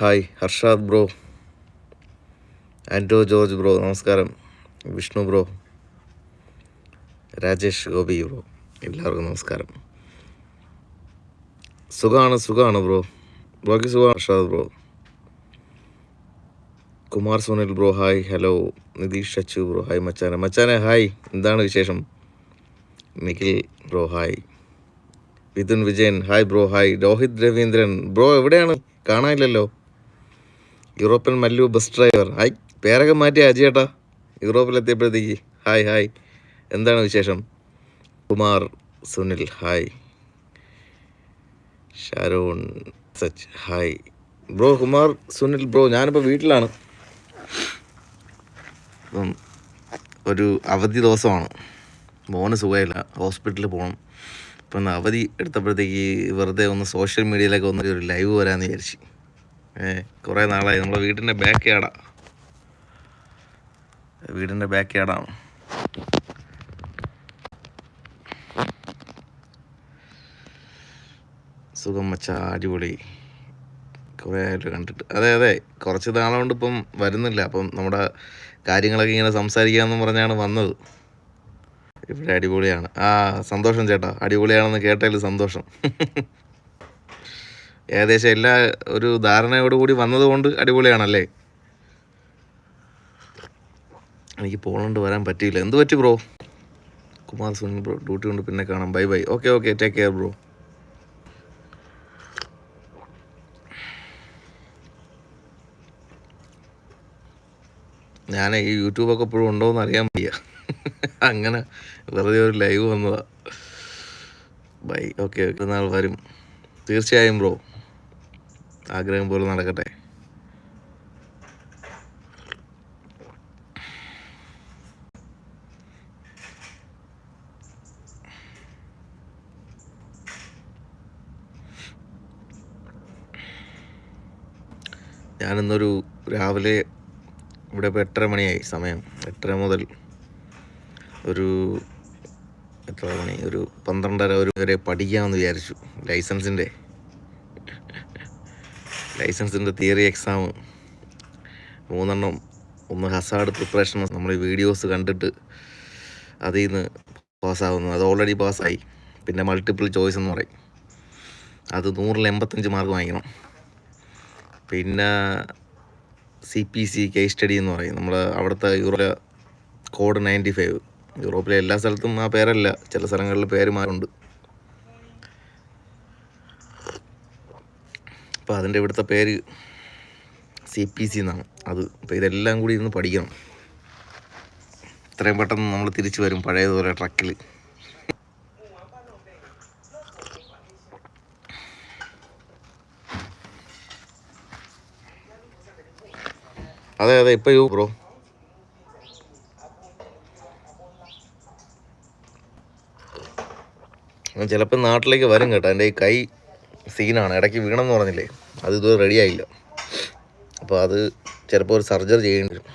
Hi Harshad bro. Anto George bro നമസ്കാരം. Vishnu bro. Rajesh Gopi bro എല്ലാവർക്കും നമസ്കാരം. സുഖമാണ് സുഖമാണ് ബ്രോ. ബ്രോയ്ക്ക് സുഖമാണ് Harshad bro. Kumar Sunil bro hi hello. Nitish Achu bro hi മച്ചാന. മച്ചാനെ ഹായ് എന്താണ് വിശേഷം? Nikhil bro hi. Vithun Vijayan hi bro hi. Rohit Raveendran bro എവിടെയാണ്? കാണാനില്ലല്ലോ. European Mallu bus driver. Hi പേരൊക്കെ മാറ്റി അജിയേട്ടാ യൂറോപ്പിലെത്തിയപ്പോഴത്തേക്ക് ഹായ് ഹായ്. എന്താണ് വിശേഷം? Kumar Sunil hi. Sharon such hi. Bro Kumar Sunil bro ഞാനിപ്പോൾ വീട്ടിലാണ്. അപ്പം ഒരു അവധി ദിവസമാണ്. മോന് സുഖമില്ല ഹോസ്പിറ്റലിൽ പോകണം അപ്പം അവധി എടുത്തപ്പോഴത്തേക്ക് വെറുതെ ഒന്ന് സോഷ്യൽ മീഡിയയിലൊക്കെ ഒന്ന് ഒരു ലൈവ് വരാമെന്ന് വിചാരിച്ചു. ഏ കുറേ നാളായി. നമ്മളെ വീടിന്റെ ബാക്ക് യാർഡാ വീടിന്റെ ബാക്ക് യാർഡാണ് സുഖം മച്ച അടിപൊളി. കുറേ ആയിട്ട് കണ്ടിട്ട്. അതെ അതെ കുറച്ച് നാളുകൊണ്ട് ഇപ്പം വരുന്നില്ല. അപ്പം നമ്മുടെ കാര്യങ്ങളൊക്കെ ഇങ്ങനെ സംസാരിക്കാമെന്ന് പറഞ്ഞാണ് വന്നത്. ഇവിടെ അടിപൊളിയാണ്. ആ സന്തോഷം ചേട്ടാ. അടിപൊളിയാണെന്ന് കേട്ടതിൽ സന്തോഷം. ഏകദേശം എല്ലാ ഒരു ധാരണയോടുകൂടി വന്നതുകൊണ്ട് അടിപൊളിയാണല്ലേ? എനിക്ക് പോളണ്ട് വരാൻ പറ്റിയില്ല. എന്ത് പറ്റി bro? Kumar Sunil bro duty കൊണ്ട് പിന്നെ കാണാം. Bye bye. Okay okay. Take care bro. ഞാൻ ഈ യൂട്യൂബൊക്കെ ഇപ്പോഴും ഉണ്ടോ എന്ന് അറിയാൻ വയ്യ. അങ്ങനെ വെറുതെ ഒരു ലൈവ് വന്നതാ. ബൈ. Okay okay. നാൾ വരും. തീർച്ചയായും ബ്രോ. ആഗ്രഹം പോലെ നടക്കട്ടെ. ഞാനിന്നൊരു രാവിലെ ഇവിടെ ഇപ്പോൾ എട്ടര മണിയായി സമയം. എട്ടര മുതൽ ഒരു എത്ര മണി? ഒരു പന്ത്രണ്ടര ഒരു വരെ പഠിക്കാമെന്ന് വിചാരിച്ചു. ലൈസൻസിന്റെ ലൈസൻസിന്റെ തിയറി എക്സാം. മൂന്നെണ്ണം. ഒന്ന് ഹസാർഡ് പ്രിപ്പറേഷൻ നമ്മൾ ഈ വീഡിയോസ് കണ്ടിട്ട് അതിൽ നിന്ന് പാസ്സാവുന്നു അത് ഓൾറെഡി പാസ്സായി. പിന്നെ മൾട്ടിപ്പിൾ ചോയ്സ് എന്ന് പറയും. അത് നൂറിൽ എൺപത്തഞ്ച് മാർക്ക് വാങ്ങിക്കണം. പിന്നെ C P C case study എന്ന് പറയും. നമ്മൾ അവിടുത്തെ യൂറോ കോഡ് നയന്റി ഫൈവ് യൂറോപ്പിലെ എല്ലാ സ്ഥലത്തും ആ പേരല്ല. ചില സ്ഥലങ്ങളിൽ പേര് മാറുണ്ട് അപ്പോൾ അതിന്റെ ഇവിടുത്തെ പേര് സി പി സി എന്നാണ്. അത് അപ്പോൾ ഇതെല്ലാം കൂടി ഇരുന്ന് പഠിക്കണം. ഇത്രയും പെട്ടെന്ന് നമ്മൾ തിരിച്ചു വരും പഴയതുപോലെ ട്രക്കിൽ അതെ അതെ ഇപ്പം യു ബ്രോ. ചിലപ്പോൾ നാട്ടിലേക്ക് വരും കേട്ടോ. എന്റെ ഈ കൈ സീനാണ്. ഇടയ്ക്ക് വീണമെന്ന് പറഞ്ഞില്ലേ? അത് ഇതുവരെ റെഡി ആയില്ല. അപ്പോൾ അത് ചിലപ്പോൾ ഒരു സർജറി ചെയ്യേണ്ടി വരും.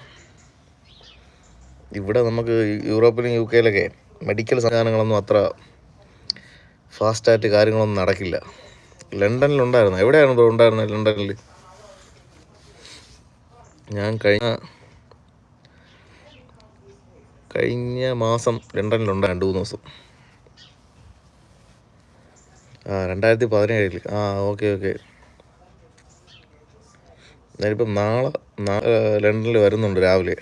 ഇവിടെ നമുക്ക് യൂറോപ്പിലും യു കെയിലൊക്കെ മെഡിക്കൽ സംവിധാനങ്ങളൊന്നും അത്ര ഫാസ്റ്റായിട്ട് കാര്യങ്ങളൊന്നും നടക്കില്ല. ലണ്ടനിലുണ്ടായിരുന്നു എവിടെയാണ് ബ്രോ ഉണ്ടായിരുന്നത് ലണ്ടനിൽ? ഞാൻ കഴിഞ്ഞ കഴിഞ്ഞ മാസം ലണ്ടനിലുണ്ടായിരുന്നു രണ്ട് മൂന്ന് ദിവസം. ആ രണ്ടായിരത്തി പതിനേഴിൽ ആ ഓക്കെ ഓക്കെ. ഞാനിപ്പം നാളെ ലണ്ടനിൽ വരുന്നുണ്ട് രാവിലെ.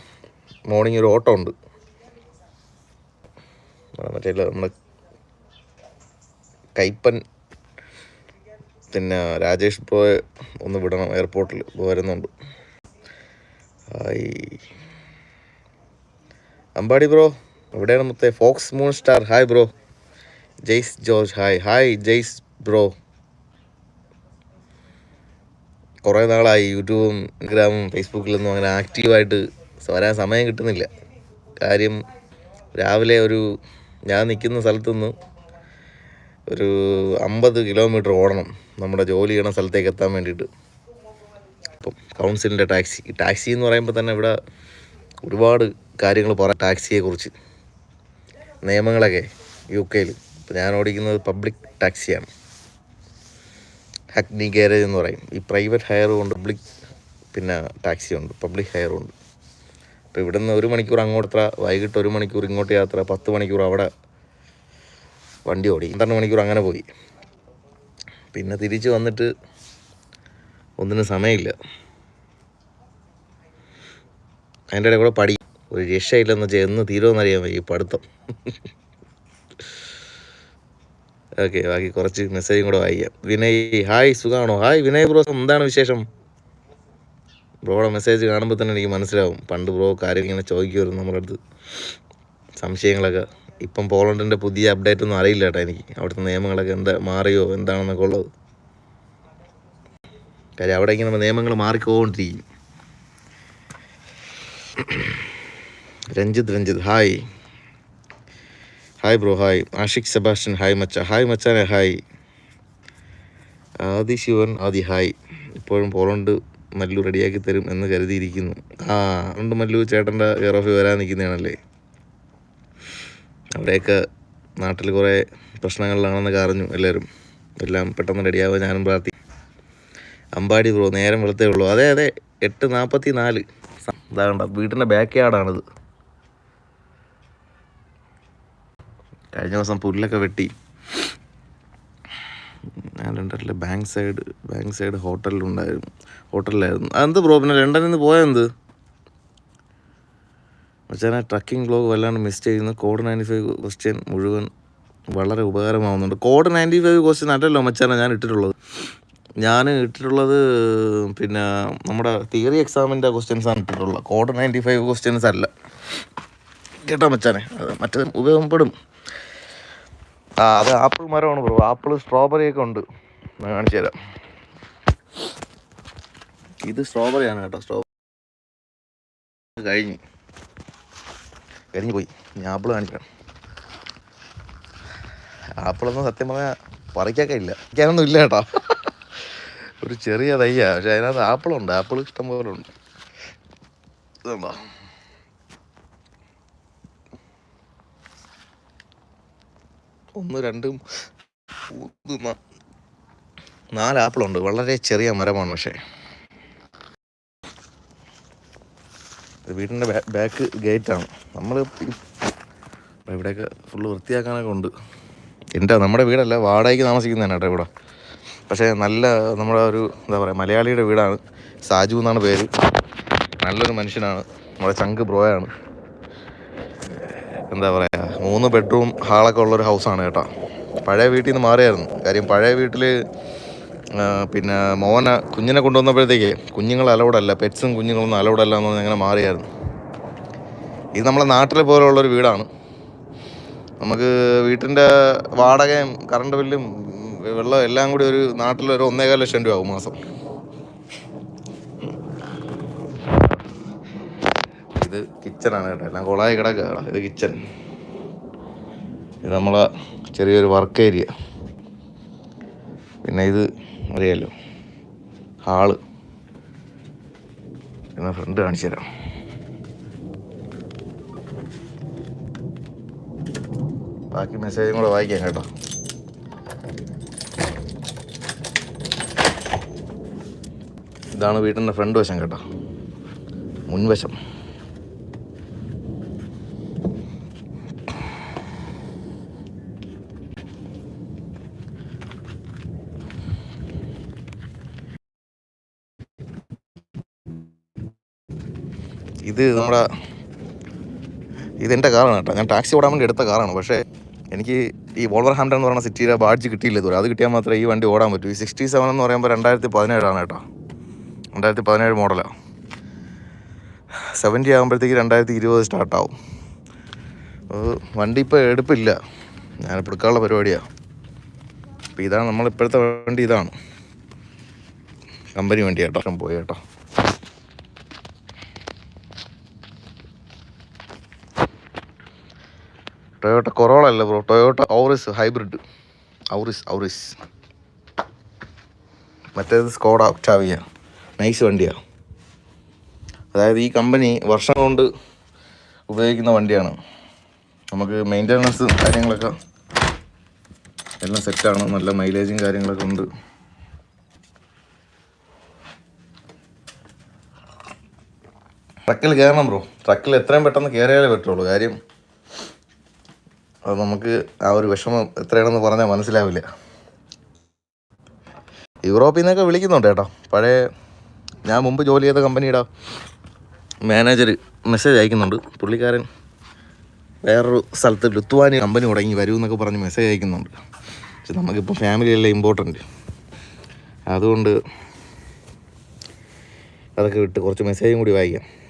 മോർണിംഗ് ഒരു ഓട്ടോ ഉണ്ട് മറ്റേ നമ്മുടെ കൈപ്പൻ പിന്നെ രാജേഷ് ബ്രോയെ ഒന്ന് വിടണം എയർപോർട്ടിൽ ഇപ്പോൾ വരുന്നുണ്ട്. അമ്പാടി ബ്രോ എവിടെയാണ് മൊത്തം? Fox moon star. Hi bro. Jaise George hi hi Jaise bro കുറേ നാളായി യൂട്യൂബും ഇൻസ്റ്റാഗ്രാമും ഫേസ്ബുക്കിലൊന്നും അങ്ങനെ ആക്റ്റീവായിട്ട് വരാൻ സമയം കിട്ടുന്നില്ല. കാര്യം രാവിലെ ഒരു ഞാൻ നിൽക്കുന്ന സ്ഥലത്തുനിന്ന് ഒരു അമ്പത് കിലോമീറ്റർ ഓടണം. നമ്മുടെ ജോലി ചെയ്യണ സ്ഥലത്തേക്ക് എത്താൻ വേണ്ടിയിട്ട്. അപ്പം കൗൺസിലിന്റെ ടാക്സി. ടാക്സി എന്ന് പറയുമ്പോൾ തന്നെ ഇവിടെ ഒരുപാട് കാര്യങ്ങൾ പറയാം ടാക്സിയെക്കുറിച്ച്. നിയമങ്ങളൊക്കെ യു കെയിൽ ഇപ്പം ഞാൻ ഓടിക്കുന്നത് പബ്ലിക് ടാക്സിയാണ് ഹക്നി ഗാരേജ് എന്ന് പറയും. ഈ പ്രൈവറ്റ് ഹയറും ഉണ്ട് പബ്ലിക് പിന്നെ ടാക്സി ഉണ്ട്. പബ്ലിക് ഹയറും ഉണ്ട്. അപ്പോൾ ഇവിടെ നിന്ന് ഒരു മണിക്കൂർ അങ്ങോട്ട് വൈകിട്ട് ഒരു മണിക്കൂർ ഇങ്ങോട്ട് യാത്ര പത്ത് മണിക്കൂർ അവിടെ വണ്ടി ഓടി. പന്ത്രണ്ട് മണിക്കൂർ അങ്ങനെ പോയി. പിന്നെ തിരിച്ച് വന്നിട്ട് ഒന്നിനും സമയമില്ല. അതിന്റെ ഇടയിൽ കൂടെ പഠി ഒരു രക്ഷയില്ലെന്ന് വെച്ചാൽ എന്ന് തീരുമെന്നറിയാൻ വയ്യ ഈ പഠിത്തം. ഓക്കെ ബാക്കി കുറച്ച് മെസ്സേജും കൂടെ വായിക്കാം. വിനയ് ഹായ് സുഖമാണോ ഹായ് വിനയ് ബ്രോ എന്താണ് വിശേഷം? ബ്രോയുടെ മെസ്സേജ് കാണുമ്പോൾ തന്നെ എനിക്ക് മനസ്സിലാവും. പണ്ട് ബ്രോ കാര്യങ്ങൾ ഇങ്ങനെ ചോദിക്കുമായിരുന്നു നമ്മുടെ അടുത്ത്. സംശയങ്ങളൊക്കെ. ഇപ്പം പോളണ്ടിന്റെ പുതിയ അപ്ഡേറ്റ് ഒന്നും അറിയില്ല കേട്ടോ എനിക്ക്. അവിടുത്തെ നിയമങ്ങളൊക്കെ എന്താ മാറിയോ എന്താണെന്നൊക്കെ ഉള്ളത്. കാര്യം അവിടെ ഇങ്ങനെ നിയമങ്ങൾ മാറിക്കോണ്ടിരിക്കും. Ranjith Ranjith hi hi bro hi Ashiq Sebastian hi മച്ച ഹായ് മച്ചാനെ ഹായ് ആദി ശിവൻ ആദി ഹായ്. ഇപ്പോഴും പോളണ്ട് മല്ലു റെഡിയാക്കി തരും എന്ന് കരുതിയിരിക്കുന്നു. ആ ഉണ്ട് മല്ലു ചേട്ടന്റെ കെയർ ഓഫ് വരാൻ നിൽക്കുന്നതാണല്ലേ? അവിടെയൊക്കെ നാട്ടിൽ കുറേ പ്രശ്നങ്ങളിലാണെന്നൊക്കെ അറിഞ്ഞു എല്ലാവരും. എല്ലാം പെട്ടെന്ന് റെഡിയാവുക ഞാനും പ്രാർത്ഥി അമ്പാടി ബ്രോ നേരം വെളുത്തേ ഉള്ളൂ. അതെ അതെ. എട്ട് നാൽപ്പത്തി നാല് ഇതാകണ്ട വീട്ടിന്റെ ബാക്ക് യാർഡാണിത് കഴിഞ്ഞ ദിവസം പുല്ലൊക്കെ വെട്ടി. ഞാൻ ലണ്ടനിലെ ബാങ്ക് സൈഡ് ബാങ്ക് സൈഡ് ഹോട്ടലിലുണ്ടായിരുന്നു. ഹോട്ടലിലായിരുന്നു. അതെന്ത് ബ്രോ പിന്നെ ലണ്ടനിൽ നിന്ന് പോയെന്ത് മച്ചാനെ ട്രക്കിംഗ് ബ്ലോഗ് വല്ലാണ്ട് മിസ് ചെയ്യുന്നു. കോഡ് നയന്റി ഫൈവ് ക്വസ്റ്റ്യൻ മുഴുവൻ വളരെ ഉപകാരമാവുന്നുണ്ട്. കോഡ് നയന്റി ഫൈവ് ക്വസ്റ്റ്യൻ അല്ലല്ലോ മച്ചാനെ ഞാൻ ഇട്ടിട്ടുള്ളത്. ഞാൻ ഇട്ടിട്ടുള്ളത് പിന്നെ നമ്മുടെ തിയറി എക്സാമിന്റെ ക്വസ്റ്റ്യൻസ് ആണ് ഇട്ടിട്ടുള്ളത്. കോഡ് നയന്റി ഫൈവ് ക്വസ്റ്റ്യൻസ് അല്ല. കേട്ടോ മച്ചാനെ മറ്റേ ഉപയോഗപ്പെടും. ആ അത് ആപ്പിൾ മരമാണ് ബ്രോ ആപ്പിൾ സ്ട്രോബെറി ഒക്കെ ഉണ്ട്. കാണിച്ചു തരാം. ഇത് സ്ട്രോബെറി ആണ് കേട്ടോ. സ്ട്രോബെറി കഴിഞ്ഞു. കരിഞ്ഞു പോയി ഞാൻ ആപ്പിൾ കാണിക്കണം. ആപ്പിളൊന്നും സത്യം പറഞ്ഞാൽ പറിക്കൊക്കെ ഇല്ല. പറിക്കാനൊന്നും ഇല്ല കേട്ടോ. ഒരു ചെറിയ തയ്യാ. പക്ഷെ അതിനകത്ത് ആപ്പിളുണ്ട്. ആപ്പിൾ ഇഷ്ടം പോലെ ഉണ്ട്. ഇതുണ്ടോ? ഒന്ന് രണ്ട് മൂന്ന് നാല് ആപ്പിളുണ്ട്. വളരെ ചെറിയ മരമാണ് പക്ഷേ. വീടിന്റെ ബാക്ക് ഗേറ്റാണ് നമ്മൾ ഇവിടെയൊക്കെ ഫുള്ള് വൃത്തിയാക്കാനൊക്കെ ഉണ്ട്. എന്റെ നമ്മുടെ വീടല്ല വാടകയ്ക്ക് താമസിക്കുന്നതാണ് കേട്ടോ ഇവിടെ. പക്ഷേ നല്ല നമ്മുടെ ഒരു എന്താ പറയുക മലയാളിയുടെ വീടാണ്. സാജു എന്നാണ് പേര്. നല്ലൊരു മനുഷ്യനാണ്. നമ്മുടെ ചങ്ക് ബ്രോയാണ് എന്താ പറയുക മൂന്ന് ബെഡ്റൂം ഹാളൊക്കെ ഉള്ളൊരു ഹൗസാണ് കേട്ടോ. പഴയ വീട്ടിൽ നിന്ന് മാറിയായിരുന്നു. കാര്യം പഴയ വീട്ടിൽ പിന്നെ മോനെ കുഞ്ഞിനെ കൊണ്ടുവന്നപ്പോഴത്തേക്ക് കുഞ്ഞുങ്ങൾ അലൗഡല്ല പെറ്റ്സും കുഞ്ഞുങ്ങളൊന്നും അലൗഡല്ല എന്ന് പറഞ്ഞ് അങ്ങനെ മാറിയായിരുന്നു. ഇത് നമ്മളെ നാട്ടിലെ പോലുള്ളൊരു വീടാണ്. നമുക്ക് വീട്ടിന്റെ വാടകയും കറണ്ട് ബില്ലും വെള്ളം എല്ലാം കൂടി ഒരു നാട്ടിലൊരു ഒന്നേകാൽ ലക്ഷം രൂപ ആകും മാസം. ഇത് കിച്ചണാണ് കേട്ടോ. എല്ലാം കുളമായി കിടക്കുക ഇത് കിച്ചൺ ഇത് നമ്മളെ ചെറിയൊരു വർക്ക് ഏരിയ പിന്നെ ഇത് അറിയാലോ ഹാൾ. എന്നാ ഫ്രണ്ട് കാണിച്ചു തരാം. ബാക്കി മെസ്സേജും കൂടെ വായിക്കാം കേട്ടോ. ഇതാണ് വീട്ടിന്റെ ഫ്രണ്ട് വശം കേട്ടോ. മുൻവശം. ഇത് നമ്മുടെ ഇതെന്റെ കാറാണ് കേട്ടോ. ഞാൻ ടാക്സി ഓടാൻ വേണ്ടി എടുത്ത കാറാണ്. പക്ഷേ എനിക്ക് ഈ വോൾവർ ഹാംപ്ടൺ എന്ന് പറയുന്ന സിറ്റിയിലെ ബാഡ്ജ് കിട്ടിയില്ല ഇതുവരെ. അത് കിട്ടിയാൽ മാത്രമേ ഈ വണ്ടി ഓടാൻ പറ്റൂ. ഈ സിക്സ്റ്റി സെവൻ എന്ന് പറയുമ്പോൾ രണ്ടായിരത്തി പതിനേഴാണ് കേട്ടോ. രണ്ടായിരത്തി പതിനേഴ് മോഡലാണ് സെവന്റി ആകുമ്പോഴത്തേക്ക് രണ്ടായിരത്തി ഇരുപത് സ്റ്റാർട്ടാവും വണ്ടി ഇപ്പോൾ എടുപ്പില്ല. ഞാനിപ്പോൾ എടുക്കാനുള്ള പരിപാടിയാണ് അപ്പോൾ ഇതാണ് നമ്മളിപ്പോഴത്തെ വണ്ടി ഇതാണ്. കമ്പനി വണ്ടി കേട്ടോ. പോയി കേട്ടോ. ടൊയോട്ട കൊറോള അല്ല bro Toyota Auris hybrid Auris Auris മറ്റേത് സ്കോഡ ഒക്ടാവിയ നൈസ് വണ്ടിയാണ് അതായത് ഈ കമ്പനി വർഷം കൊണ്ട് ഉപയോഗിക്കുന്ന വണ്ടിയാണ്. നമുക്ക് മെയിന്റനൻസ് കാര്യങ്ങളൊക്കെ എല്ലാം സെറ്റാണ് നല്ല മൈലേജും കാര്യങ്ങളൊക്കെ ഉണ്ട്. ട്രക്കിൽ കയറണം ബ്രോ ട്രക്കിൽ എത്രയും പെട്ടെന്ന് കയറിയാലേ പറ്റുള്ളൂ. കാര്യം അത് നമുക്ക് ആ ഒരു വിഷമം എത്രയാണെന്ന് പറഞ്ഞാൽ മനസ്സിലാവില്ല. യൂറോപ്പിൽ നിന്നൊക്കെ വിളിക്കുന്നുണ്ട് കേട്ടോ. പഴയ ഞാൻ മുമ്പ് ജോലി ചെയ്ത കമ്പനിയുടെ മാനേജർ മെസ്സേജ് അയക്കുന്നുണ്ട്. പുള്ളിക്കാരൻ വേറൊരു സ്ഥലത്ത് ലുത്തുവാനി കമ്പനി തുടങ്ങി വരൂ എന്നൊക്കെ പറഞ്ഞ് മെസ്സേജ് അയക്കുന്നുണ്ട്. പക്ഷെ നമുക്കിപ്പോൾ ഫാമിലിയെല്ലാം ഇമ്പോർട്ടന്റ് അതുകൊണ്ട് അതൊക്കെ വിട്ട് കുറച്ച് മെസ്സേജും കൂടി വായിക്കാം.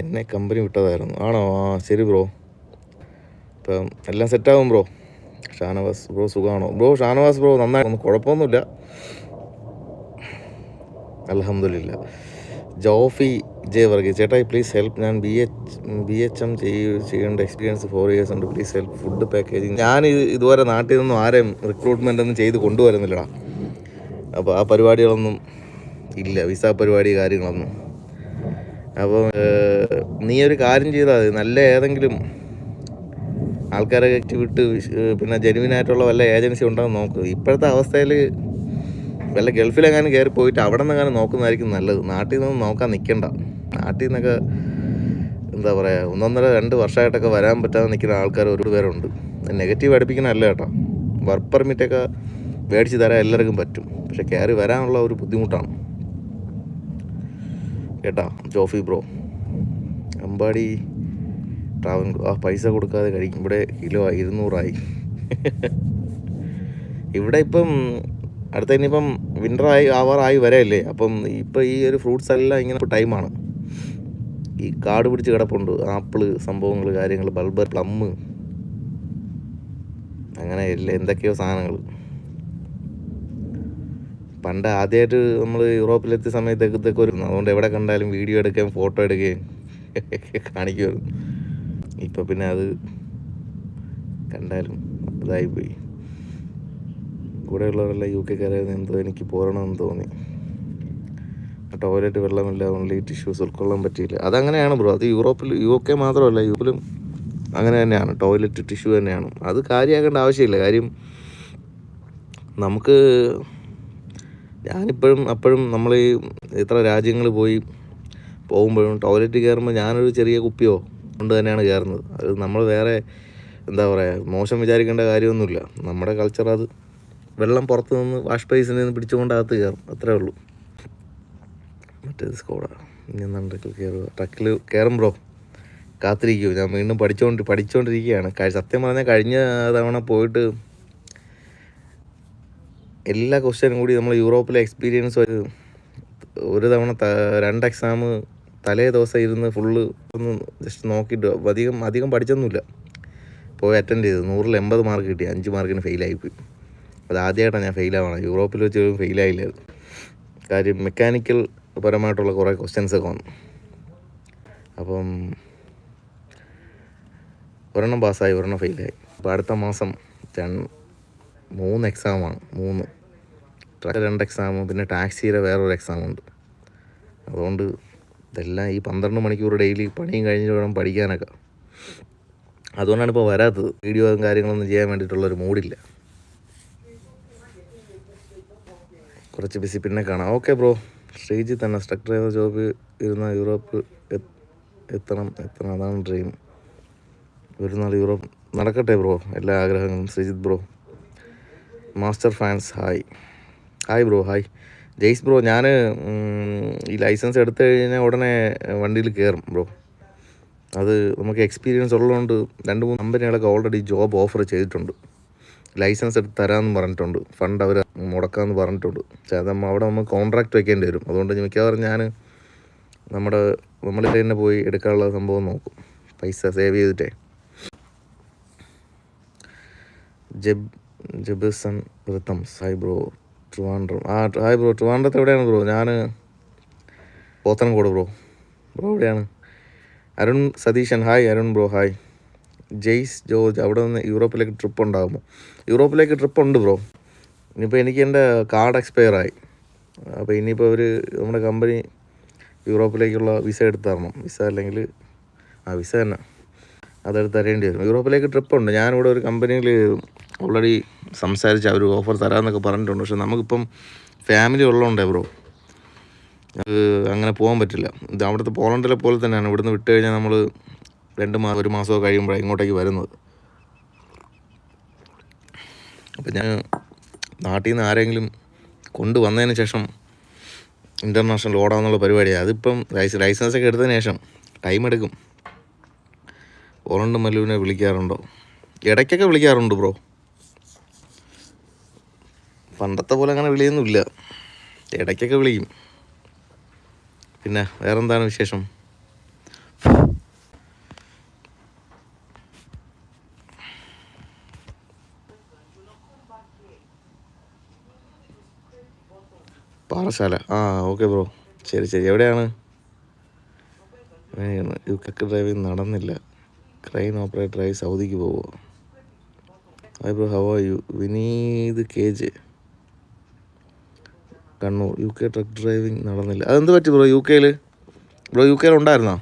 എന്നെ കമ്പനി വിട്ടതായിരുന്നു. ആണോ? ആ ശരി ബ്രോ ഇപ്പം എല്ലാം സെറ്റാകും ബ്രോ ഷാനവാസ് ബ്രോ സുഖമാണോ? ബ്രോ ഷാനവാസ് ബ്രോ നന്നായി. ഒന്നും കുഴപ്പമൊന്നുമില്ല. അലഹമില്ല ജോഫി ജെ വർഗീസ് ചേട്ടായി പ്ലീസ് ഹെൽപ്പ് ഞാൻ B H B H M ചെയ്യേണ്ട എക്സ്പീരിയൻസ് ഫോർ ഇയേഴ്സ് ഉണ്ട്. പ്ലീസ് ഹെൽപ്പ് ഫുഡ് പാക്കേജിങ് ഞാൻ ഇത് ഇതുവരെ നാട്ടിൽ നിന്നും ആരെയും റിക്രൂട്ട്മെന്റ് ഒന്നും ചെയ്ത് കൊണ്ടുവരുന്നില്ലടാ. അപ്പോൾ ആ പരിപാടികളൊന്നും ഇല്ല. വിസ പരിപാടി കാര്യങ്ങളൊന്നും. അപ്പോൾ നീ ഒരു കാര്യം ചെയ്താൽ മതി. നല്ല ഏതെങ്കിലും ആൾക്കാരെ വിട്ട് പിന്നെ ജെനുവിനായിട്ടുള്ള വല്ല ഏജൻസി ഉണ്ടോ എന്ന് നോക്ക്. ഇപ്പോഴത്തെ അവസ്ഥയിൽ വല്ല ഗൾഫിലെങ്ങാനും കയറി പോയിട്ട് അവിടെ നിന്നെങ്ങാനും നോക്കുന്നതായിരിക്കും നല്ലത്. നാട്ടിൽ നിന്നൊന്നും നോക്കാൻ നിൽക്കണ്ട നാട്ടിൽ നിന്നൊക്കെ എന്താ പറയുക ഒന്നൊന്നര രണ്ട് വർഷമായിട്ടൊക്കെ വരാൻ പറ്റാതെ നിൽക്കുന്ന ആൾക്കാർ ഒരു പേരുണ്ട്. നെഗറ്റീവ് അടുപ്പിക്കണമല്ല കേട്ടോ. വർക്ക് പെർമിറ്റൊക്കെ മേടിച്ച് തരാൻ എല്ലാവർക്കും പറ്റും. പക്ഷെ കയറി വരാനുള്ള ഒരു ബുദ്ധിമുട്ടാണ്. കേട്ടാ ജോഫി ബ്രോ. അമ്പാടി ട്രാവൻ ആ പൈസ കൊടുക്കാതെ കഴിക്കും ഇവിടെ കിലോ ഇരുന്നൂറായി. ഇവിടെ ഇപ്പം അടുത്ത ഇനിയിപ്പം ആയി ആവാറായി വരെയല്ലേ? അപ്പം ഇപ്പം ഈ ഒരു ഫ്രൂട്ട്സ് എല്ലാം ഇങ്ങനെ ടൈമാണ് ഈ കാട് പിടിച്ച് കിടപ്പുണ്ട്. ആപ്പിൾ സംഭവങ്ങൾ കാര്യങ്ങൾ ബൾബർ പ്ലമ്മ് അങ്ങനെ എല്ലാം എന്തൊക്കെയോ സാധനങ്ങൾ പണ്ട് ആദ്യമായിട്ട് നമ്മൾ യൂറോപ്പിലെത്തിയ സമയത്തൊക്കെ ഇതൊക്കെ ഒരു അതുകൊണ്ട് എവിടെ കണ്ടാലും വീഡിയോ എടുക്കുകയും ഫോട്ടോ എടുക്കുകയും കാണിക്കുമായിരുന്നു. ഇപ്പം പിന്നെ അത് കണ്ടാലും ഇതായിപ്പോയി കൂടെയുള്ളവരെല്ലാം യു കെക്കാരായിരുന്നു എന്തോ എനിക്ക് പോരണമെന്ന് തോന്നി. ടോയ്ലറ്റ് വെള്ളമില്ല ഓൺലി ടിഷ്യൂസ് ഉൾക്കൊള്ളാൻ പറ്റിയില്ല. അതങ്ങനെയാണ് ബ്രോ. അത് യൂറോപ്പിൽ യു കെ മാത്രമല്ല യൂറോപ്പിലും അങ്ങനെ തന്നെയാണ്. ടോയ്ലറ്റ് ടിഷ്യൂ തന്നെയാണ്. അത് കാര്യമാക്കേണ്ട ആവശ്യമില്ല. കാര്യം നമുക്ക് ഞാനിപ്പോഴും അപ്പോഴും നമ്മൾ ഈ ഇത്ര രാജ്യങ്ങൾ പോയി പോകുമ്പോഴും ടോയ്ലറ്റ് കയറുമ്പോൾ ഞാനൊരു ചെറിയ കുപ്പിയോ കൊണ്ട് തന്നെയാണ് കയറുന്നത്. അത് നമ്മൾ വേറെ എന്താ പറയുക മോശം വിചാരിക്കേണ്ട കാര്യമൊന്നുമില്ല. നമ്മുടെ കൾച്ചർ അത് വെള്ളം പുറത്ത് നിന്ന് വാഷ് ബേസിൽ നിന്ന് പിടിച്ചുകൊണ്ട് അകത്ത് കയറും. അത്രേ ഉള്ളൂ. മറ്റേത് സ്കോഡ ഞാൻ ട്രക്കിൽ കയറുക? ട്രക്കിൽ കയറും ബ്രോ കാത്തിരിക്കൂ ഞാൻ വീണ്ടും പഠിച്ചുകൊണ്ട് പഠിച്ചുകൊണ്ടിരിക്കുകയാണ് സത്യം പറഞ്ഞാൽ കഴിഞ്ഞ തവണ പോയിട്ട് എല്ലാ ക്വസ്റ്റ്യനും കൂടി നമ്മൾ യൂറോപ്പിലെ എക്സ്പീരിയൻസ് ഒരു ഒരു തവണ രണ്ട് എക്സാം തലേ ദിവസം ഇരുന്ന് ഫുള്ള് ഒന്ന് ജസ്റ്റ് നോക്കിയിട്ട് അധികം അധികം പഠിച്ചൊന്നുമില്ല. പോയി അറ്റൻഡ് ചെയ്തു. നൂറിൽ എൺപത് മാർക്ക് കിട്ടി. അഞ്ച് മാർക്കിന് ഫെയിലായിപ്പോയി അത് ആദ്യമായിട്ടാണ് ഞാൻ ഫെയിലാവണം യൂറോപ്പിൽ വെച്ച് ഫെയിലായില്ലായിരുന്നു കാര്യം മെക്കാനിക്കൽ പരമായിട്ടുള്ള കുറേ ക്വസ്റ്റ്യൻസ് ഒക്കെ വന്നു. അപ്പം ഒരെണ്ണം പാസ്സായി ഒരെണ്ണം ഫെയിലായി അപ്പോൾ അടുത്ത മാസം രണ്ട് മൂന്ന് എക്സാമാണ് മൂന്ന്. ട്രക്ക് രണ്ട് എക്സാമും പിന്നെ ടാക്സിയുടെ വേറൊരു എക്സാമുണ്ട് അതുകൊണ്ട് ഇതെല്ലാം ഈ പന്ത്രണ്ട് മണിക്കൂർ ഡെയിലി പണിയും കഴിഞ്ഞ് വേണം പഠിക്കാനൊക്കെ. അതുകൊണ്ടാണ് ഇപ്പോൾ വരാത്തത്. വീഡിയോയും കാര്യങ്ങളൊന്നും ചെയ്യാൻ വേണ്ടിയിട്ടുള്ളൊരു മൂഡില്ല കുറച്ച് ബിസി പിന്നെ കാണാം. ഓക്കെ ബ്രോ സ്റ്റേജിൽ തന്നെ സ്ട്രക്ചർ ചെയ്ത ജോബ് ഇരുന്ന യൂറോപ്പ് എത്തണം എത്തണം. അതാണ് ഡ്രീം ഒരു നാൾ യൂറോപ്പ് നടക്കട്ടെ ബ്രോ എല്ലാ ആഗ്രഹങ്ങളും. Sreejith bro master fans hi hi bro hi Jaise bro ഞാൻ ഈ ലൈസൻസ് എടുത്തു കഴിഞ്ഞാൽ ഉടനെ വണ്ടിയിൽ കയറും ബ്രോ അത് നമുക്ക് എക്സ്പീരിയൻസ് ഉള്ളതുകൊണ്ട് രണ്ട് മൂന്ന് കമ്പനികളൊക്കെ ഓൾറെഡി ജോബ് ഓഫർ ചെയ്തിട്ടുണ്ട്. ലൈസൻസ് എടുത്ത് തരാമെന്ന് പറഞ്ഞിട്ടുണ്ട്. ഫണ്ട് അവർ മുടക്കാമെന്ന് പറഞ്ഞിട്ടുണ്ട്. പക്ഷേ അത് അവിടെ നമുക്ക് കോൺട്രാക്ട് വെക്കേണ്ടി വരും. അതുകൊണ്ട് മിക്കവാറും ഞാൻ നമ്മുടെ നമ്മളിൽ തന്നെ പോയി എടുക്കാനുള്ള സംഭവം നോക്കും. പൈസ സേവ് ചെയ്തിട്ടേ. ജബ് ജബിസൺ റിത്തം സൈബ്രോ ബ്രോ ട്രിവാൻഡ്രം. ആ ഹായ് ബ്രോ. ട്രിവാൻഡ്രത്ത് എവിടെയാണ് ബ്രോ? ഞാൻ പോത്തനംകോട് ബ്രോ. ബ്രോ എവിടെയാണ്? Arun Satheesan. Hi Arun bro. Hi. Jaise George. അവിടെ നിന്ന് യൂറോപ്പിലേക്ക് ട്രിപ്പ് ഉണ്ടാകുമോ യൂറോപ്പിലേക്ക് ട്രിപ്പ് ഉണ്ട് ബ്രോ. ഇനിയിപ്പോൾ എനിക്ക് എന്റെ കാർഡ് എക്സ്പയർ ആയി. അപ്പോൾ ഇനിയിപ്പോൾ അവർ നമ്മുടെ കമ്പനി യൂറോപ്പിലേക്കുള്ള വിസ എടുത്ത് തരണം വിസ അല്ലെങ്കിൽ ആ വിസ തന്നെ. അതെടുത്ത് തരേണ്ടി വരും. യൂറോപ്പിലേക്ക് ട്രിപ്പ് ഉണ്ട്. ഞാനിവിടെ ഒരു കമ്പനിയിൽ ഓൾറെഡി സംസാരിച്ച് അവർ ഓഫർ തരാമെന്നൊക്കെ പറഞ്ഞിട്ടുണ്ട്. പക്ഷെ നമുക്കിപ്പം ഫാമിലി ഉള്ളതുകൊണ്ടേ ബ്രോ അങ്ങനെ പോകാൻ പറ്റില്ല. ഇത് അവിടുത്തെ പോളണ്ടിലെ പോലെ തന്നെയാണ്. ഇവിടുന്ന് വിട്ട് കഴിഞ്ഞാൽ നമ്മൾ രണ്ട് മാസം ഒരു മാസമോ കഴിയുമ്പോഴാണ് ഇങ്ങോട്ടേക്ക് വരുന്നത്. അപ്പം ഞാൻ നാട്ടിൽ നിന്ന് ആരെങ്കിലും കൊണ്ടുവന്നതിന് ശേഷം ഇന്റർനാഷണൽ ഓടാമെന്നുള്ള പരിപാടിയാണ് അതിപ്പം ലൈസൻസ് ലൈസൻസ് ഒക്കെ എടുത്തതിന് ശേഷം ടൈം എടുക്കും. പോളണ്ട് മല്ലുവിനെ വിളിക്കാറുണ്ടോ? ഇടയ്ക്കൊക്കെ വിളിക്കാറുണ്ട് ബ്രോ പണ്ടത്തെ പോലെ അങ്ങനെ വിളിയൊന്നുമില്ല. ഇടയ്ക്കൊക്കെ വിളിക്കും. പിന്നെ വേറെന്താണ് വിശേഷം? പാറശാല. ആ ഓക്കെ ബ്രോ ശരി ശരി. എവിടെയാണ്? യുക്കൊക്കെ കക്ക് ഡ്രൈവിംഗ് നടന്നില്ല. ക്രൈൻ ഓപ്പറേറ്ററായി സൗദിക്ക് പോവുക. Hi bro how are you Vineeth K J. Kannur U K truck driving നടന്നില്ല. അതെന്ത് പറ്റി ബ്രോ യു കെയിൽ ബ്രോ യു കെയിൽ ഉണ്ടായിരുന്നോ?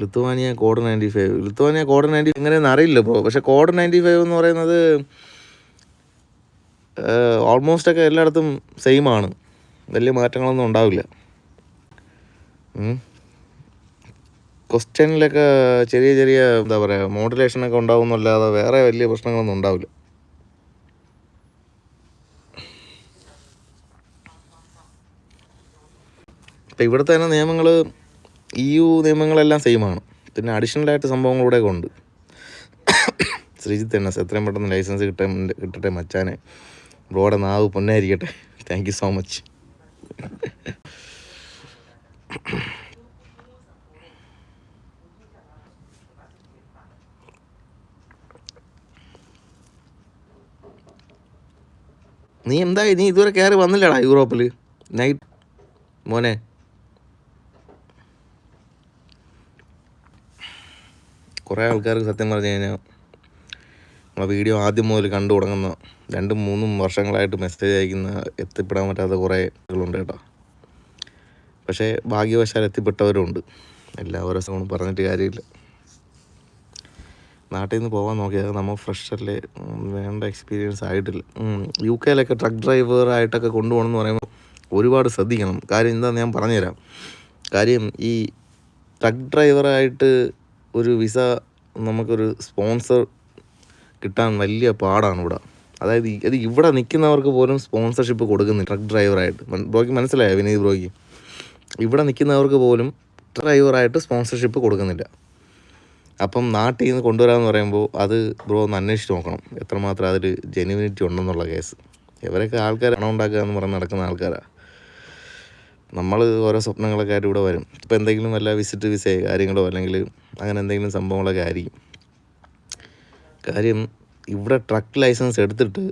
Lithuania code ninety five Lithuania code ninety എങ്ങനെയെന്ന് അറിയില്ല ബ്രോ. പക്ഷേ കോഡ് നയന്റി ഫൈവ് എന്ന് പറയുന്നത് ഓൾമോസ്റ്റ് ഒക്കെ എല്ലായിടത്തും സെയിം ആണ്. വലിയ മാറ്റങ്ങളൊന്നും ഉണ്ടാവില്ല. ക്വസ്റ്റ്യനിലൊക്കെ ചെറിയ ചെറിയ എന്താ പറയുക മോഡുലേഷനൊക്കെ ഉണ്ടാവുമെന്നല്ലാതെ വേറെ വലിയ പ്രശ്നങ്ങളൊന്നും ഉണ്ടാവില്ല. ഇപ്പം ഇവിടുത്തെ തന്നെ നിയമങ്ങൾ ഇ യു നിയമങ്ങളെല്ലാം സെയിം ആണ്. പിന്നെ അഡീഷണലായിട്ട് സംഭവങ്ങളൂടെ ഉണ്ട്. ശ്രീജിത്ത് എസ് എത്രയും പെട്ടെന്ന് ലൈസൻസ് കിട്ടേ കിട്ടട്ടെ മച്ചാനെ. ബ്രോയുടെ നാവ് പൊന്നായിരിക്കട്ടെ. താങ്ക് യു സോ മച്ച് നീ എന്തായി? നീ ഇതുവരെ കയറി വന്നില്ലടാ യൂറോപ്പിൽ നൈറ്റ് മോനെ. കുറേ ആൾക്കാർക്ക് സത്യം പറഞ്ഞു കഴിഞ്ഞാൽ നമ്മളെ വീഡിയോ ആദ്യം മുതൽ കണ്ടു തുടങ്ങുന്ന രണ്ടും മൂന്നും വർഷങ്ങളായിട്ട് മെസ്സേജ് അയക്കുന്ന എത്തിപ്പെടാൻ പറ്റാത്ത കുറേ ആളുകളുണ്ട് കേട്ടോ. പക്ഷേ ഭാഗ്യവശാൽ എത്തിപ്പെട്ടവരുണ്ട്. എല്ലാവരും സോണും പറഞ്ഞിട്ട് കാര്യമില്ല. നാട്ടിൽ നിന്ന് പോകാൻ നോക്കിയാൽ നമ്മൾ ഫ്രഷല്ലേ വേണ്ട എക്സ്പീരിയൻസ് ആയിട്ടില്ല. യു കെയിലൊക്കെ ട്രക്ക് ഡ്രൈവറായിട്ടൊക്കെ കൊണ്ടുപോകണം എന്ന് പറയുമ്പോൾ ഒരുപാട് ശ്രദ്ധിക്കണം. കാര്യം എന്താണെന്ന് ഞാൻ പറഞ്ഞുതരാം. കാര്യം ഈ ട്രക്ക് ഡ്രൈവറായിട്ട് ഒരു വിസ നമുക്കൊരു സ്പോൺസർ കിട്ടാൻ വലിയ പാടാണ് ഇവിടെ അതായത് അത് ഇവിടെ നിൽക്കുന്നവർക്ക് പോലും സ്പോൺസർഷിപ്പ് കൊടുക്കുന്നില്ല ട്രക്ക് ഡ്രൈവറായിട്ട്. ബ്രോയ്ക്ക് മനസ്സിലായോ വിനീത് ബ്രോയ്ക്ക്? ഇവിടെ നിൽക്കുന്നവർക്ക് പോലും ഡ്രൈവറായിട്ട് സ്പോൺസർഷിപ്പ് കൊടുക്കുന്നില്ല. അപ്പം നാട്ടിൽ നിന്ന് കൊണ്ടുവരാമെന്ന് പറയുമ്പോൾ അത് ബ്രോ ഒന്ന് അന്വേഷിച്ച് നോക്കണം. എത്രമാത്രം അതിൽ ജെനുവിനിറ്റി ഉണ്ടെന്നുള്ള കേസ്. ഇവരൊക്കെ ആൾക്കാർ പണം ഉണ്ടാക്കുക എന്ന് പറഞ്ഞ് നടക്കുന്ന ആൾക്കാരാണ് നമ്മൾ ഓരോ സ്വപ്നങ്ങളൊക്കെ ആയിട്ട് ഇവിടെ വരും. ഇപ്പോൾ എന്തെങ്കിലും വല്ല വിസിറ്റ് വിസയോ കാര്യങ്ങളോ അല്ലെങ്കിൽ അങ്ങനെ എന്തെങ്കിലും സംഭവങ്ങളൊക്കെ ആയിരിക്കും. കാര്യം ഇവിടെ ട്രക്ക് ലൈസൻസ് എടുത്തിട്ട്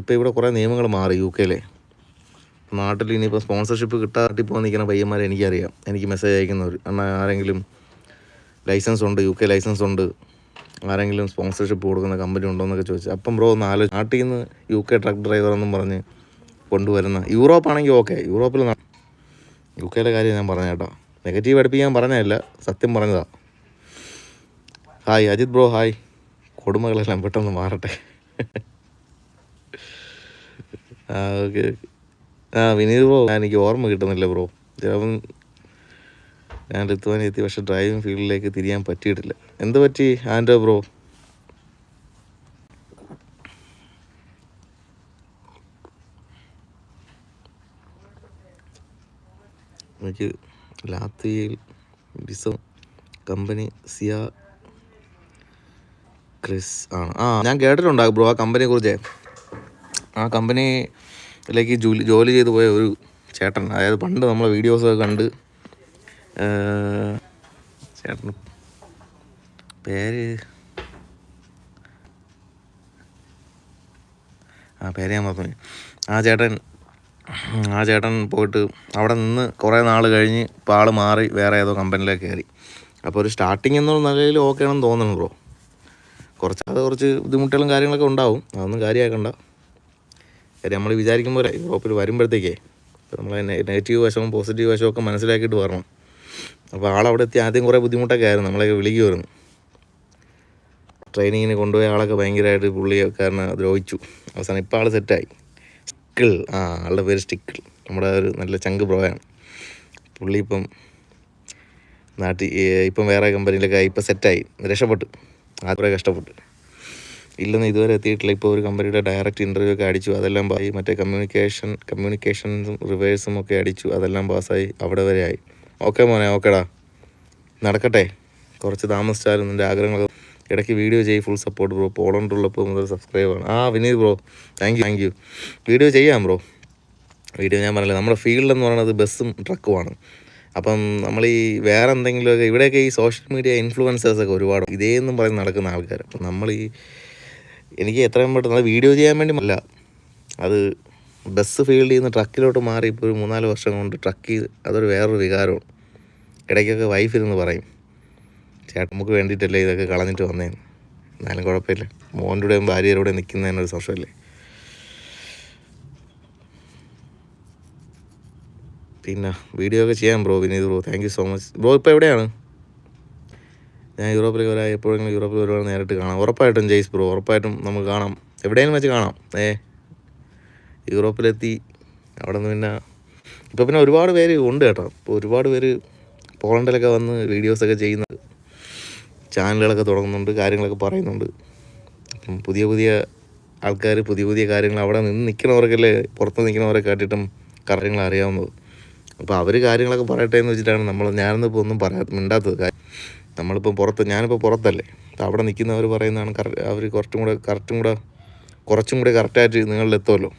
ഇപ്പോൾ ഇവിടെ കുറേ നിയമങ്ങൾ മാറി യു കെയിലെ നാട്ടിൽ ഇനിയിപ്പോൾ സ്പോൺസർഷിപ്പ് കിട്ടാട്ടി പോകാൻ നിൽക്കുന്ന പയ്യന്മാരെ എനിക്കറിയാം. എനിക്ക് മെസ്സേജ് അയക്കുന്നവർ എന്നാൽ ആരെങ്കിലും ലൈസൻസ് ഉണ്ട് യു കെ ലൈസൻസ് ഉണ്ട് ആരെങ്കിലും സ്പോൺസർഷിപ്പ് കൊടുക്കുന്ന കമ്പനി ഉണ്ടോ എന്നൊക്കെ ചോദിച്ചു. അപ്പം ബ്രോ ഒന്ന് ആലോചിച്ച് നാട്ടിൽ നിന്ന് യു കെ ട്രക്ക് ഡ്രൈവർ എന്നും പറഞ്ഞ് കൊണ്ടുവരുന്ന. യൂറോപ്പ് ആണെങ്കിൽ ഓക്കെ. യൂറോപ്പിൽ യു കെയിലെ കാര്യം ഞാൻ പറഞ്ഞ കേട്ടോ. നെഗറ്റീവ് അടുപ്പിക്കാൻ പറഞ്ഞതല്ല സത്യം പറഞ്ഞതാ. ഹായ് അജിത് ബ്രോ ഹായ് കൊടുമകളെല്ലാം പെട്ടെന്ന് മാറട്ടെ. ആ ഓക്കെ ആ വിനീത് ബ്രോ എനിക്ക് ഓർമ്മ കിട്ടുന്നില്ല ബ്രോ. ചിലപ്പം ഞാൻ ലിത്തുവാനി എത്തി പക്ഷെ ഡ്രൈവിംഗ് ഫീൽഡിലേക്ക് തിരിയാൻ പറ്റിയിട്ടില്ല. എന്ത് പറ്റി ആൻഡോ ബ്രോ? എനിക്ക് ലാത്തിയയിൽ ബിസോ കമ്പനി സിയ ക്രിസ് ആണ്. ആ ഞാൻ കേട്ടിട്ടുണ്ട് ബ്രോ ആ കമ്പനിയെ കുറിച്ച് ആ കമ്പനിയിലേക്ക് ജോലി ജോലി ചെയ്തു പോയ ഒരു ചേട്ടൻ അതായത് പണ്ട് നമ്മളെ വീഡിയോസൊക്കെ കണ്ട് ചേട്ടൻ പേര് ആ പേര് ഞാൻ മറന്നു ആ ചേട്ടൻ ആ ചേട്ടൻ പോയിട്ട് അവിടെ നിന്ന് കുറേ നാൾ കഴിഞ്ഞ് ഇപ്പോൾ ആൾ മാറി വേറെ ഏതോ കമ്പനിയിലേക്ക് കയറി. അപ്പോൾ ഒരു സ്റ്റാർട്ടിങ് എന്നുള്ള നിലയിൽ ഓക്കെ ആണെന്ന് തോന്നുന്നു ബ്രോ കുറച്ച് അത് കുറച്ച് ബുദ്ധിമുട്ടുകളും കാര്യങ്ങളൊക്കെ ഉണ്ടാവും. അതൊന്നും കാര്യമാക്കണ്ട. കാര്യം നമ്മൾ വിചാരിക്കും പോലെ യൂറോപ്പിൽ വരുമ്പോഴത്തേക്കേ നമ്മൾ നെഗറ്റീവ് വശവും പോസിറ്റീവ് വശവും ഒക്കെ മനസ്സിലാക്കിയിട്ട് വരണം. അപ്പോൾ ആളവിടെ എത്തി ആദ്യം കുറേ ബുദ്ധിമുട്ടൊക്കെ ആയിരുന്നു. നമ്മളെയൊക്കെ വിളിക്കുമായിരുന്നു ട്രെയിനിങ്ങിന് കൊണ്ടുപോയ ആളൊക്കെ ഭയങ്കരമായിട്ട് കാരണം ദ്രോഹിച്ചു. അവസാനം ഇപ്പോൾ ആൾ സെറ്റായി സ്റ്റിക്കിൾ. ആ ആളുടെ പേര് സ്റ്റിക്കിൾ. നമ്മുടെ ഒരു നല്ല ചങ്ക് ബ്രോയാണ്. പുള്ളി ഇപ്പം നാട്ടിൽ ഇപ്പം വേറെ കമ്പനിയിലൊക്കെ ഇപ്പം സെറ്റായി. രക്ഷപ്പെട്ടു. കുറേ കഷ്ടപ്പെട്ടു. ഇല്ലെന്ന് ഇതുവരെ എത്തിയിട്ടില്ല. ഇപ്പോൾ ഒരു കമ്പനിയുടെ ഡയറക്റ്റ് ഇന്റർവ്യൂ ഒക്കെ അടിച്ചു അതെല്ലാം പായി മറ്റേ കമ്മ്യൂണിക്കേഷൻ കമ്മ്യൂണിക്കേഷൻസും റിവേഴ്സും ഒക്കെ അടിച്ചു അതെല്ലാം പാസ്സായി അവിടെ വരെ ആയി. ഓക്കെ മോനെ ഓക്കെടാ. നടക്കട്ടെ. കുറച്ച് താമസിച്ചാലും നിന്റെ ആഗ്രഹങ്ങൾ ഇടയ്ക്ക് വീഡിയോ ചെയ്യും ഫുൾ സപ്പോർട്ട് ബ്രോ പോളണ്ടുള്ളപ്പോൾ മുതൽ സബ്സ്ക്രൈബ് ആണ്. ആ Vineeth bro thank you thank you video ചെയ്യാം ബ്രോ വീഡിയോ ഞാൻ പറഞ്ഞില്ല നമ്മുടെ ഫീൽഡ് എന്ന് പറയുന്നത് ബസ്സും ട്രക്കുമാണ് അപ്പം നമ്മൾ ഈ വേറെ എന്തെങ്കിലുമൊക്കെ ഇവിടെയൊക്കെ ഈ സോഷ്യൽ മീഡിയ ഇൻഫ്ലുവൻസേഴ്സൊക്കെ ഒരുപാട്. ഇതേന്നും പറഞ്ഞ് നടക്കുന്ന ആൾക്കാർ അപ്പം നമ്മൾ ഈ എനിക്ക് എത്രയും പെട്ടെന്ന് വീഡിയോ ചെയ്യാൻ വേണ്ടി അല്ല. അത് ബസ് ഫീൽഡിൽ നിന്ന് ട്രക്കിലോട്ട് മാറി ഇപ്പോൾ ഒരു മൂന്നാൽ വർഷം കൊണ്ട് ട്രക്ക് ചെയ്ത് അതൊരു വേറൊരു വികാരമാണ്. ഇടയ്ക്കൊക്കെ വൈഫ് ഇരുന്ന് പറയും ചേട്ടൻ നമുക്ക് വേണ്ടിയിട്ടല്ലേ ഇതൊക്കെ കളഞ്ഞിട്ട് വന്നേ? എന്നാലും കുഴപ്പമില്ല. മോന്റെ കൂടെയും ഭാര്യയുടെ കൂടെ നിൽക്കുന്നതിനൊരു സന്തോഷമല്ലേ പിന്നെ വീഡിയോ ഒക്കെ ചെയ്യാം bro Vineeth bro. Thank you so much bro ഇപ്പോൾ എവിടെയാണ്? ഞാൻ യൂറോപ്പിലേക്ക് വരാം. എപ്പോഴെങ്കിലും യൂറോപ്പിൽ വരുവാണ് നേരിട്ട് കാണാം. ഉറപ്പായിട്ടും ജെയ്സ് ബ്രോ ഉറപ്പായിട്ടും നമുക്ക് കാണാം. എവിടെയെങ്കിലും വെച്ച് കാണാം. ഏ? യൂറോപ്പിലെത്തി. അവിടെ നിന്ന് പിന്നെ ഇപ്പോൾ പിന്നെ ഒരുപാട് പേര് ഉണ്ട് കേട്ടോ. ഇപ്പോൾ ഒരുപാട് പേര് പോളണ്ടിലൊക്കെ വന്ന് വീഡിയോസൊക്കെ ചെയ്യുന്നത് ചാനലുകളൊക്കെ തുടങ്ങുന്നുണ്ട് കാര്യങ്ങളൊക്കെ പറയുന്നുണ്ട്. അപ്പം പുതിയ പുതിയ ആൾക്കാർ പുതിയ പുതിയ കാര്യങ്ങൾ അവിടെ നിന്ന് നിൽക്കുന്നവർക്കല്ലേ പുറത്ത് നിൽക്കുന്നവരെ കാട്ടിയിട്ടും കാര്യങ്ങൾ അറിയാവുന്നത്. അപ്പോൾ അവർ കാര്യങ്ങളൊക്കെ പറയട്ടെ എന്ന് വെച്ചിട്ടാണ് നമ്മൾ ഞാനൊന്നും ഒന്നും പറയാ മിണ്ടാത്തത് കാര്യം. നമ്മളിപ്പോൾ പുറത്ത് ഞാനിപ്പോൾ പുറത്തല്ലേ. അപ്പോൾ അവിടെ നിൽക്കുന്നവർ പറയുന്നതാണ് കറ അവർ കുറച്ചും കൂടെ കറക്റ്റും കൂടെ കുറച്ചും കൂടെ കറക്റ്റായിട്ട് നിങ്ങളിലെത്തുമല്ലോ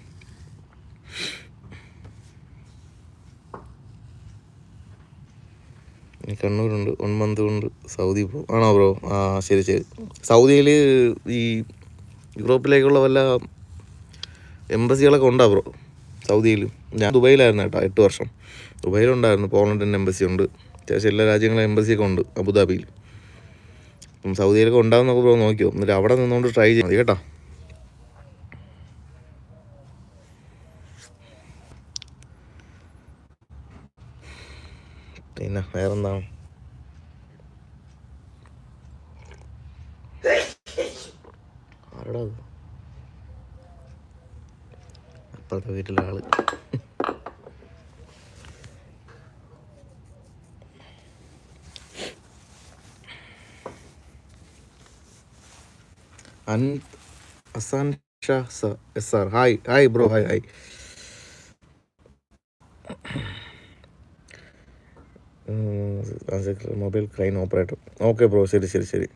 കണ്ണൂരുണ്ട് വൺ മന്ത് കൊണ്ട് സൗദി പോകും ആണോ ബ്രോ? ആ ശരി ശരി. സൗദിയിൽ ഈ യൂറോപ്പിലേക്കുള്ള വല്ല എംബസികളൊക്കെ ഉണ്ടാ ബ്രോ? സൗദിയിൽ ഞാൻ ദുബൈയിലായിരുന്നു കേട്ടോ എട്ട് വർഷം. ദുബൈയിലുണ്ടായിരുന്നു പോളണ്ടിന്റെ എംബസി ഉണ്ട്. അത്യാവശ്യം എല്ലാ രാജ്യങ്ങളും എംബസിയൊക്കെ ഉണ്ട് അബുദാബിയിൽ. സൗദിയിലൊക്കെ ഉണ്ടാകുന്നൊക്കെ ബ്രോ നോക്കിയോ? എന്നിട്ട് അവിടെ നിന്നുകൊണ്ട് ട്രൈ ചെയ്യാം. കേട്ടോ. പിന്നെ വേറെന്താണ് ആരടാ അപ്പുറത്തെ വീട്ടിലെ ആൾ. അൻ Azan Shah S sir hi hi bro hi hi. Mobile crane operator okay bro ശരി ശരി ശരി.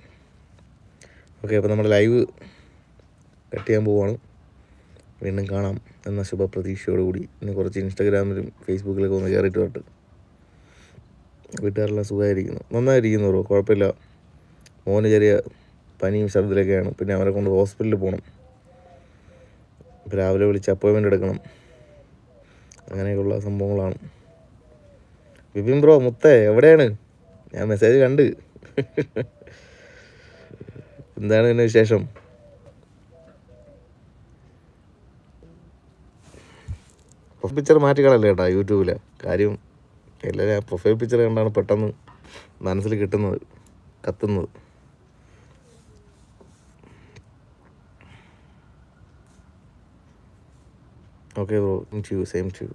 ഓക്കെ അപ്പോൾ നമ്മൾ ലൈവ് കട്ട് ചെയ്യാൻ പോവുകയാണ് വീണ്ടും കാണാം എന്ന ശുഭപ്രതീക്ഷയോടുകൂടി. ഇനി കുറച്ച് ഇൻസ്റ്റാഗ്രാമിലും ഫേസ്ബുക്കിലൊക്കെ ഒന്ന് കയറിയിട്ട് വരട്ടെ. വീട്ടുകാരെല്ലാം സുഖമായിരിക്കുന്നു. നന്നായിരിക്കുന്നു ബ്രോ കുഴപ്പമില്ല. മോന് ചെറിയ പനിയും ശബ്ദത്തിലൊക്കെയാണ് പിന്നെ അവരെ കൊണ്ട് ഹോസ്പിറ്റലിൽ പോകണം രാവിലെ വിളിച്ച് അപ്പോയിൻമെന്റ് എടുക്കണം. അങ്ങനെയൊക്കെയുള്ള സംഭവങ്ങളാണ്. വിപിൻ ബ്രോ മുത്തേ എവിടെയാണ്? ഞാൻ മെസ്സേജ് കണ്ട്. എന്താണ് ഇതിന് വിശേഷം? പ്രൊഫൈൽ പിക്ചർ മാറ്റിക്കളല്ലേ കേട്ടോ യൂട്യൂബിൽ കാര്യം എല്ലാവരും പ്രൊഫൈൽ പിക്ചർ കണ്ടാണ് പെട്ടെന്ന് മനസ്സിൽ കിട്ടുന്നത് കത്തുന്നത്. Okay bro to you same to